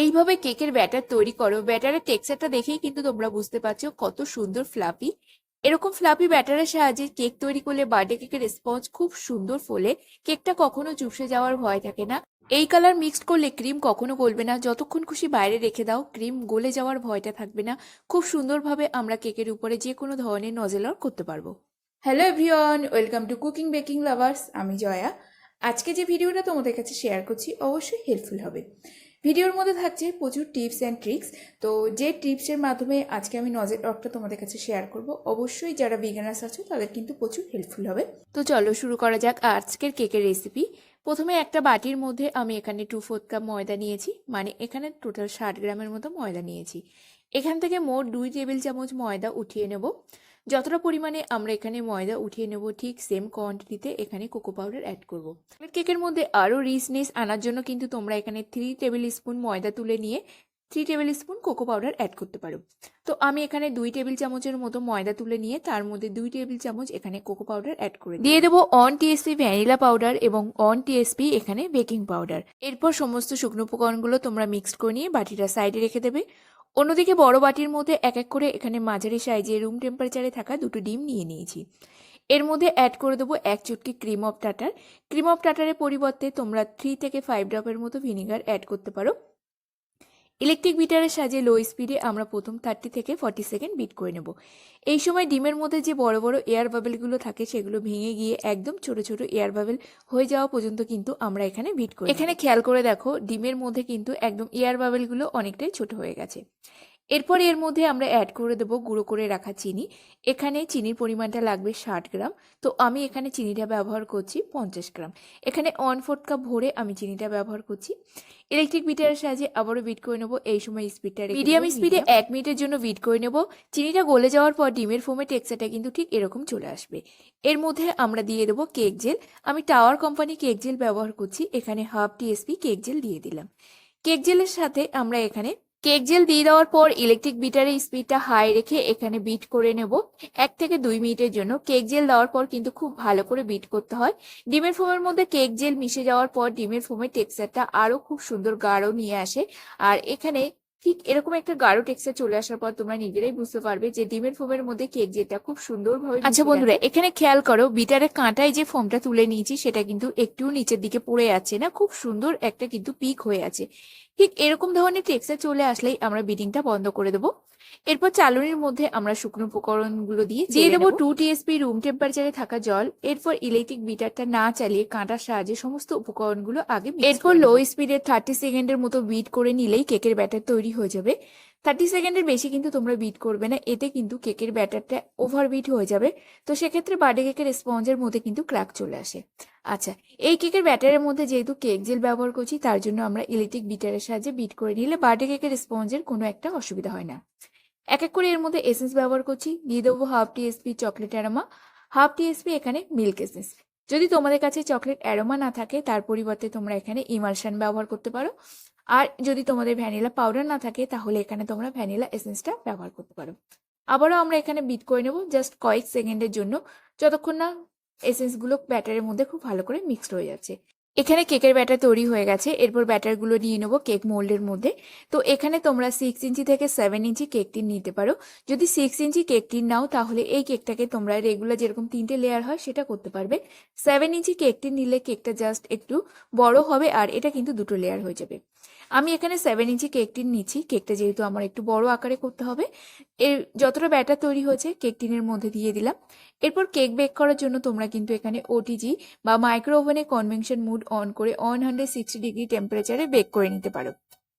এইভাবে কেকের ব্যাটার তৈরি করো। ব্যাটারের টেক্সচারটা দেখেই কিন্তু তোমরা বুঝতে পারছ কত সুন্দর ফ্লাপি এরকম ফ্লাপি ব্যাটারের সাহায্যে কেক তৈরি করলে বার্থডে কেকের রেসপন্স খুব সুন্দর ফলে। কেকটা কখনো চুপসে যাওয়ার ভয় থাকে না। এই কালার মিক্সড করলে ক্রিম কখনো গলবে না। যতক্ষণ খুশি বাইরে রেখে দাও, ক্রিম গলে যাওয়ার ভয়টা থাকবে না। খুব সুন্দরভাবে আমরা কেকের উপরে যে কোনো ধরনের নজেলার করতে পারব। Hello everyone, welcome to cooking baking lovers, আমি জয়া। আজকে যে ভিডিওটা তোমাদের কাছে শেয়ার করছি অবশ্যই হেল্পফুল হবে। ভিডিওর মধ্যে থাকছে প্রচুর টিপস অ্যান্ড ট্রিক্স তো যে টিপসের মাধ্যমে আজকে আমি নজেল রকটা তোমাদের কাছে শেয়ার করব। অবশ্যই যারা বিগানার্স আছো, তাদের কিন্তু প্রচুর হেল্পফুল হবে। তো চলো শুরু করা যাক আজকের কেকের রেসিপি প্রথমে একটা বাটির মধ্যে আমি এখানে টু ফোর্থ কাপ ময়দা নিয়েছি মানে এখানে টোটাল ষাট গ্রামের মতো ময়দা নিয়েছি। এখান থেকে মোট দুই টেবিল চামচ ময়দা উঠিয়ে নেব। যতটা পরিমাণে আমরা এখানে ময়দা উঠিয়ে নেব, ঠিক সেম কোয়ান্টিটিতে এখানে কোকো পাউডার অ্যাড করব। কেকের মধ্যে আরও রিচনেস আনার জন্য কিন্তু তোমরা এখানে থ্রি টেবিল স্পুন ময়দা তুলে নিয়ে three tablespoon cocoa powder add করতে পারো। তো আমি এখানে দুই টেবিল চামচের মতো ময়দা তুলে নিয়ে তার মধ্যে দুই টেবিল চামচ এখানে কোকো পাউডার অ্যাড করে দিয়ে দেবো অন টিএসপি ভ্যানিলা পাউডার এবং অন টিএসপি এখানে বেকিং পাউডার এরপর সমস্ত শুকনো উপকরণগুলো তোমরা মিক্সড করে নিয়ে বাটিটা সাইডে রেখে দেবে। অন্যদিকে বড় বাটির মধ্যে এক এক করে এখানে মাঝারি সাইজে রুম টেম্পারেচারে থাকা দুটো ডিম নিয়ে নিয়েছি। এর মধ্যে অ্যাড করে দেবো এক চুটকি cream of tartar cream of টাটারের পরিবর্তে তোমরা থ্রি থেকে ফাইভ ড্রপের মতো ভিনিগার অ্যাড করতে পারো। ইলেকট্রিক বিটারের সাহায্যে লো স্পিডে আমরা প্রথম থার্টি থেকে ফর্টি সেকেন্ড বিট করে নেব। এই সময় ডিমের মধ্যে যে বড় বড় এয়ার বাবেলগুলো থাকে, সেগুলো ভেঙে গিয়ে একদম ছোট ছোট এয়ার বাবেল হয়ে যাওয়া পর্যন্ত কিন্তু আমরা এখানে বিট করি এখানে খেয়াল করে দেখো, ডিমের মধ্যে কিন্তু একদম এয়ার বাবেলগুলো অনেকটাই ছোট হয়ে গেছে। এরপর এর মধ্যে আমরা অ্যাড করে দেবো গুঁড়ো করে রাখা চিনি। এখানে চিনির পরিমাণটা লাগবে ষাট গ্রাম। তো আমি এখানে চিনিটা ব্যবহার করছি পঞ্চাশ গ্রাম। এখানে ওয়ান ফোর্থ কাপ ভরে আমি চিনিটা ব্যবহার করছি। ইলেকট্রিক বিটারের সাহায্যে আবারও বিট করে নেব। এই সময় স্পিডটা মিডিয়াম স্পিডে এক মিনিটের জন্য বিট করে নেব। চিনিটা গলে যাওয়ার পর ডিমের ফোমের টেক্সচারটা কিন্তু ঠিক এরকম চলে আসবে। এর মধ্যে আমরা দিয়ে দেবো কেক জেল আমি টাওয়ার কোম্পানি কেক জেল ব্যবহার করছি। এখানে হাফ টিএসপি কেক জেল দিয়ে দিলাম। কেক জেলের সাথে আমরা এখানে কেক জেল দিয়ে দেওয়ার পর ইলেকট্রিক বিটারের স্পিডটা হাই রেখে এখানে বিট করে নেব। এক থেকে দুই মিনিটের জন্য কেক জেল দেওয়ার পর কিন্তু খুব ভালো করে বিট করতে হয়। ডিমের ফোমের মধ্যে কেক জেল মিশে যাওয়ার পর ডিমের ফোমের টেক্সচারটা আরও খুব সুন্দর গাঢ় নিয়ে আসে। আর এখানে ঠিক এরকম একটা গাঢ় টেক্সচার চলে আসার পর তোমরা নিজেরাই বুঝতে পারবে যে ডিমের ফোমের মধ্যে কেক যেটা খুব সুন্দরভাবে আচ্ছা বন্ধুরা এখানে খেয়াল করো বিটারের কাঁটায় যে ফোমটা তুলে নিয়েছি সেটা কিন্তু একটু নিচের দিকে পড়ে যাচ্ছে না? খুব সুন্দর একটা কিন্তু পিক হয়ে আছে। ঠিক এরকম ধরনের টেক্সচার চলে আসলেই আমরা বিটিংটা বন্ধ করে দেবো। এরপর চালনির মধ্যে আমরা শুকনো উপকরণগুলো দিয়ে দিয়ে দেবো টু টিএসপি রুম টেম্পারেচারে থাকা জল এরপর ইলেকট্রিক বিটারটা না চালিয়ে কাঁটার সাহায্যে সমস্ত উপকরণগুলো আগে এরপর লো স্পিডে থার্টি সেকেন্ডের মতো বিট করে নিলেই কেকের ব্যাটার তৈরি হয়ে যাবে। থার্টি সেকেন্ডের বেশি কিন্তু তোমরা বিট করবে না, এতে কিন্তু কেকের ব্যাটারটা ওভার বিট হয়ে যাবে। তো সেক্ষেত্রে বার্থডে কেকের স্পঞ্জের মধ্যে কিন্তু ক্র্যাক চলে আসে। আচ্ছা এই কেকের ব্যাটারের মধ্যে যেহেতু কেক জেল ব্যবহার করছি, তার জন্য আমরা ইলেকট্রিক বিটারের সাহায্যে বিট করে নিলে বার্থডে কেকের স্পঞ্জের কোনো একটা অসুবিধা হয় না। এক এক করে এর মধ্যে এসেন্স ব্যবহার করছি। দিয়ে দেবো half TSP chocolate aroma half TSP এখানে মিল্ক এসেন্স যদি তোমাদের কাছে চকলেট অ্যারোমা না থাকে, তার পরিবর্তে তোমরা এখানে ইমালশান ব্যবহার করতে পারো। আর যদি তোমাদের ভ্যানিলা পাউডার না থাকে, তাহলে এখানে তোমরা ভ্যানিলা এসেন্সটা ব্যবহার করতে পারো। আবারও আমরা এখানে বিট করে নেব জাস্ট কয়েক সেকেন্ডের জন্য, যতক্ষণ না এসেন্সগুলো ব্যাটারের মধ্যে খুব ভালো করে মিক্সড হয়ে যাচ্ছে। এখানে কেকের ব্যাটার তৈরি হয়ে গেছে। এরপর ব্যাটারগুলো নিয়ে নেব কেক মোল্ডের মধ্যে। তো এখানে তোমরা সিক্স ইঞ্চি থেকে সেভেন ইঞ্চি কেক টিন নিতে পারো। যদি সিক্স ইঞ্চি কেক টিন নাও, তাহলে এই কেকটাকে তোমরা রেগুলার যেরকম তিনটে লেয়ার হয়, সেটা করতে পারবে। সেভেন ইঞ্চি কেক টিন নিলে কেকটা জাস্ট একটু বড় হবে, আর এটা কিন্তু দুটো লেয়ার হয়ে যাবে। আমি এখানে সেভেন ইঞ্চি কেক টিন নিচ্ছি। কেকটা যেহেতু আমার একটু বড় আকারে করতে হবে। এর যতটা ব্যাটার তৈরি হয়েছে কেক টিনের মধ্যে দিয়ে দিলাম। এরপর কেক বেক করার জন্য তোমরা কিন্তু এখানে ওটিজি বা মাইক্রো ওভেনে কনভেনশন মুড অন করে ওয়ান হান্ড্রেড সিক্সটি ডিগ্রি টেম্পারেচারে বেক করে নিতে পারো।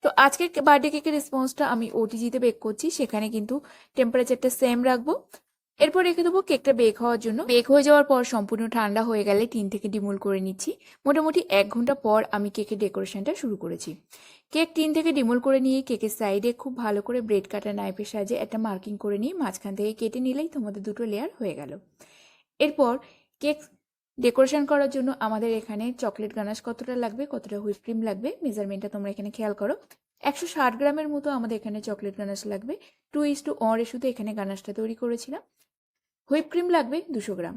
তো আজকের বার্থডে কেকের রেসপন্সটা আমি ওটিজিতে বেক করছি। সেখানে কিন্তু টেম্পারেচারটা সেম রাখব। এরপর রেখে দেবো কেকটা বেক হওয়ার জন্য। বেক হয়ে যাওয়ার পর সম্পূর্ণ ঠান্ডা হয়ে গেলে টিন থেকে ডিমোল করে নিচ্ছি। মোটামুটি এক ঘণ্টা পর আমি কেকের ডেকোরেশনটা শুরু করেছি। কেক টিন থেকে ডিমোল করে নিয়ে কেকের সাইডে খুব ভালো করে ব্রেড কাটার নাইফের সাহায্যে একটা মার্কিং করে নিয়ে মাঝখান থেকে কেটে নিলেই তোমাদের দুটো লেয়ার হয়ে গেল। এরপর কেক ডেকোরেশন করার জন্য আমাদের এখানে চকলেট গানাশ কতটা লাগবে, কতটা হুইপ ক্রিম লাগবে, মেজারমেন্টটা তোমরা এখানে খেয়াল করো। একশো ষাট গ্রামের মতো আমাদের এখানে চকলেট গানাশ লাগবে। টু ইস টু অর এসুতে এখানে গানাশটা তৈরি করেছিলাম। হুইপ ক্রিম লাগবে দুশো গ্রাম।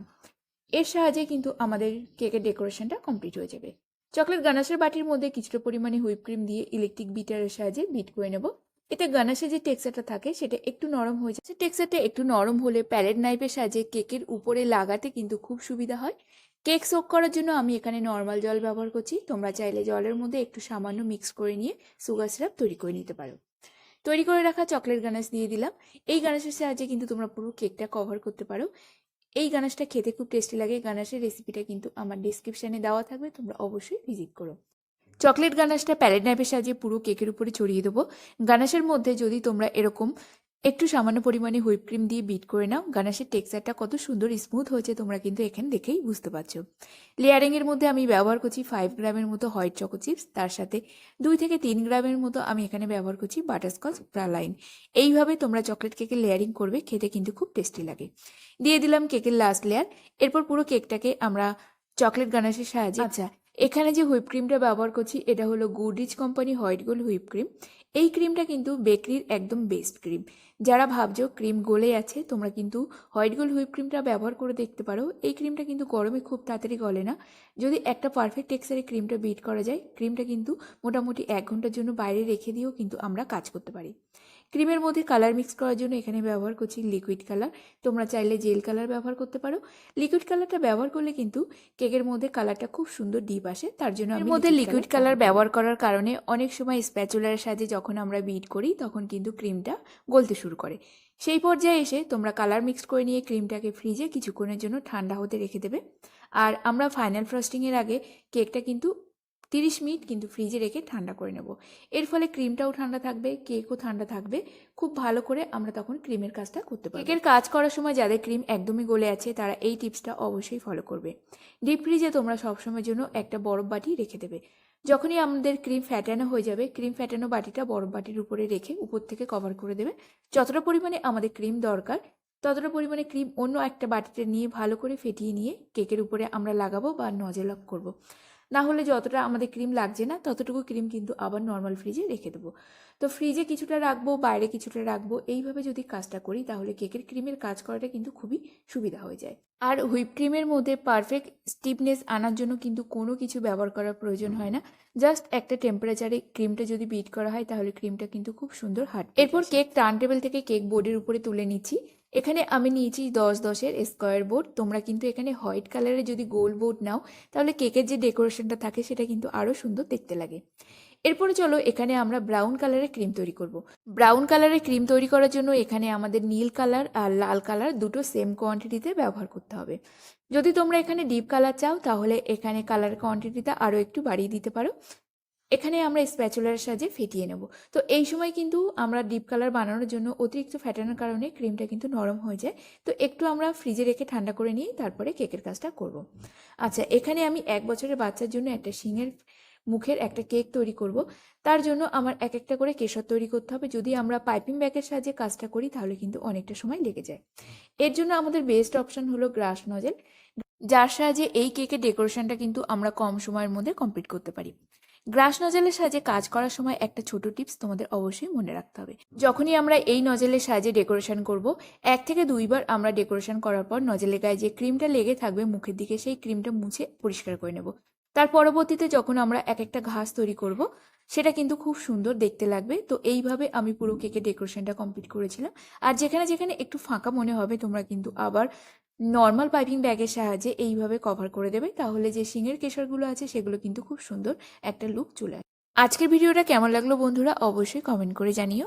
এর সাহায্যে কিন্তু আমাদের কেকের ডেকোরেশনটা কমপ্লিট হয়ে যাবে। চকলেট গানাশের বাটির মধ্যে কিছুটা পরিমাণে হুইপ ক্রিম দিয়ে ইলেকট্রিক বিটারের সাহায্যে বিট করে নেব। এতে গানাশের যে টেক্সচারটা থাকে সেটা একটু নরম হয়ে যাচ্ছে টেক্সচারটা একটু নরম হলে প্যালেট নাইফের সাহায্যে কেকের উপরে লাগাতে কিন্তু খুব সুবিধা হয়। কেক সোক করার জন্য আমি এখানে নর্মাল জল ব্যবহার করছি। তোমরা চাইলে জলের মধ্যে একটু সামান্য মিক্স করে নিয়ে সুগার সিরাপ তৈরি করে নিতে পারো। তৈরি করে রাখা চকলেট গানাশ দিয়ে দিলাম। এই গানাশের সাহায্যে কিন্তু তোমরা পুরো কেকটা কভার করতে পারো। এই গানাশটা খেতে খুব টেস্টি লাগে। গানাশের রেসিপিটা কিন্তু আমার ডিসক্রিপশানে দেওয়া থাকবে। তোমরা অবশ্যই ভিজিট করো। চকলেট গানাশটা প্যালেট নাইফের সাহায্যে পুরো কেকের উপরে ছড়িয়ে দেবো। গানাশের মধ্যে যদি তোমরা এরকম একটু সামান্য পরিমাণে হুইপ ক্রিম দিয়ে বিট করে নাও। গানাশের টেক্সচারটা কত সুন্দর স্মুথ হয়েছে তোমরা কিন্তু এখানে দেখেই বুঝতে পারছ। লেয়ারিংয়ের মধ্যে আমি ব্যবহার করছি ফাইভ গ্রামের মতো হোয়াইট চকো চিপস। তার সাথে দুই থেকে তিন গ্রামের মতো আমি এখানে ব্যবহার করছি বাটারস্কচ প্রালাইন এইভাবে তোমরা চকলেট কেকের লেয়ারিং করবে খেতে কিন্তু খুব টেস্টি লাগে। দিয়ে দিলাম কেকের লাস্ট লেয়ার এরপর পুরো কেকটাকে আমরা চকলেট গানাশের সাহায্যে আচ্ছা। এখানে যে হুইপ ক্রিমটা ব্যবহার করছি এটা হলো Goodrich company white gold whip cream এই ক্রিমটা কিন্তু বেকরির একদম বেস্ট ক্রিম যারা ভাবছ ক্রিম গলে আছে, তোমরা কিন্তু হোয়াইট গোল্ড হুইপ ক্রিমটা ব্যবহার করে দেখতে পারো। এই ক্রিমটা কিন্তু গরমে খুব তাড়াতাড়ি গলে না। যদি একটা পারফেক্ট টেক্সচারে ক্রিমটা বিট করা যায় ক্রিমটা কিন্তু মোটামুটি এক ঘণ্টার জন্য বাইরে রেখে দিয়েও কিন্তু আমরা কাজ করতে পারি। ক্রিমের মধ্যে কালার মিক্স করার জন্য এখানে ব্যবহার করছি লিকুইড কালার তোমরা চাইলে জেল কালার ব্যবহার করতে পারো। লিকুইড কালারটা ব্যবহার করলে কিন্তু কেকের মধ্যে কালারটা খুব সুন্দর ডিপ আসে। তার জন্য এর মধ্যে লিকুইড কালার ব্যবহার করার কারণে অনেক সময় স্প্যাচুলার সাহায্যে যখন আমরা বিট করি তখন কিন্তু ক্রিমটা গলতে শুরু করে। সেই পর্যায়ে এসে তোমরা কালার মিক্স করে নিয়ে ক্রিমটাকে ফ্রিজে কিছুক্ষণের জন্য ঠান্ডা হতে রেখে দেবে। আর আমরা ফাইনাল ফ্রস্টিংয়ের আগে কেকটা কিন্তু তিরিশ মিনিট কিন্তু ফ্রিজে রেখে ঠান্ডা করে নেব। এর ফলে ক্রিমটাও ঠান্ডা থাকবে, কেকও ঠান্ডা থাকবে। খুব ভালো করে আমরা তখন ক্রিমের কাজটা করতে পারব। কেকের কাজ করার সময় যাদের ক্রিম একদমই গলে আছে, তারা এই টিপসটা অবশ্যই ফলো করবে। ডিপ ফ্রিজে তোমরা সবসময়ের জন্য একটা বরফ বাটি রেখে দেবে। যখনই আমাদের ক্রিম ফ্যাটানো হয়ে যাবে, ক্রিম ফ্যাটানো বাটিটা বরফ বাটির উপরে রেখে উপর থেকে কভার করে দেবে। যতটা পরিমাণে আমাদের ক্রিম দরকার, ততটা পরিমাণে ক্রিম অন্য একটা বাটিতে নিয়ে ভালো করে ফেটিয়ে নিয়ে কেকের উপরে আমরা লাগাবো বা নজেল অফ করব। না হলে যতটা আমাদের ক্রিম লাগছে না ততটুকু ক্রিম কিন্তু আবার নর্মাল ফ্রিজে রেখে দেবো। তো ফ্রিজে কিছুটা রাখব বাইরে কিছুটা রাখব এইভাবে যদি কাজটা করি তাহলে কেকের ক্রিমের কাজ করাটা কিন্তু খুবই সুবিধা হয়ে যায়। আর হুইপ ক্রিমের মধ্যে পারফেক্ট স্টিফনেস আনার জন্য কিন্তু কোনো কিছু ব্যবহার করার প্রয়োজন হয় না। জাস্ট একটা টেম্পারেচারে ক্রিমটা যদি বিট করা হয় তাহলে ক্রিমটা কিন্তু খুব সুন্দর হাট এরপর কেক টার্ন টেবিল থেকে কেক বোর্ডের উপরে তুলে নিচ্ছি। এখানে আমি নিয়েছি দশ দশের স্কোয়ার বোর্ড তোমরা কিন্তু এখানে হোয়াইট কালারের যদি গোল বোর্ড নাও, তাহলে কেকের যে ডেকোরেশনটা থাকে, সেটা কিন্তু আরও সুন্দর দেখতে লাগে। এরপরে চলো, এখানে আমরা ব্রাউন কালারের ক্রিম তৈরি করব। ব্রাউন কালারের ক্রিম তৈরি করার জন্য এখানে আমাদের নীল কালার আর লাল কালার দুটো সেম কোয়ান্টিটিতে ব্যবহার করতে হবে। যদি তোমরা এখানে ডিপ কালার চাও, তাহলে এখানে কালার কোয়ান্টিটিটা আরও একটু বাড়িয়ে দিতে পারো। এখানে আমরা স্প্যাচুলার সাহায্যে ফেটিয়ে নেব। তো এই সময় কিন্তু আমরা ডিপ কালার বানানোর জন্য অতিরিক্ত ফ্যাটানোর কারণে ক্রিমটা কিন্তু নরম হয়ে যায়। তো একটু আমরা ফ্রিজে রেখে ঠান্ডা করে নিয়ে তারপরে কেকের কাজটা করব। আচ্ছা এখানে আমি এক বছরের বাচ্চার জন্য একটা শিঙের মুখের একটা কেক তৈরি করব। তার জন্য আমার এক একটা করে কেশর তৈরি করতে হবে। যদি আমরা পাইপিং ব্যাগের সাহায্যে কাজটা করি, তাহলে কিন্তু অনেকটা সময় লেগে যায়। এর জন্য আমাদের বেস্ট অপশন হলো গ্রাস নজেল যার সাহায্যে এই কেকের ডেকোরেশনটা কিন্তু আমরা কম সময়ের মধ্যে কমপ্লিট করতে পারি। গ্রাস নজেলের সাহায্যে কাজ করার সময় একটা ছোট টিপস তোমাদের অবশ্যই মনে রাখতে হবে। যখনই আমরা এই নজেলের সাহায্যে ডেকোরেশন করব, এক থেকে দুইবার আমরা ডেকোরেশন করার পর নজেলের গায়ে যে ক্রিমটা লেগে থাকবে মুখের দিকে সেই ক্রিমটা মুছে পরিষ্কার করে নেব। তার পরবর্তীতে যখন আমরা এক একটা ঘাস তৈরি করব, সেটা কিন্তু খুব সুন্দর দেখতে লাগবে। তো এইভাবে আমি পুরো কেকের ডেকোরেশনটা কমপ্লিট করেছিলাম। আর যেখানে যেখানে একটু ফাঁকা মনে হবে, তোমরা কিন্তু আবার নর্মাল পাইপিং ব্যাগের সাহায্যে এইভাবে কভার করে দেবে। তাহলে যে শিঙের কেশরগুলো আছে, সেগুলো কিন্তু খুব সুন্দর একটা লুক চলে আসে আজকের ভিডিওটা কেমন লাগল বন্ধুরা, অবশ্যই কমেন্ট করে জানিও।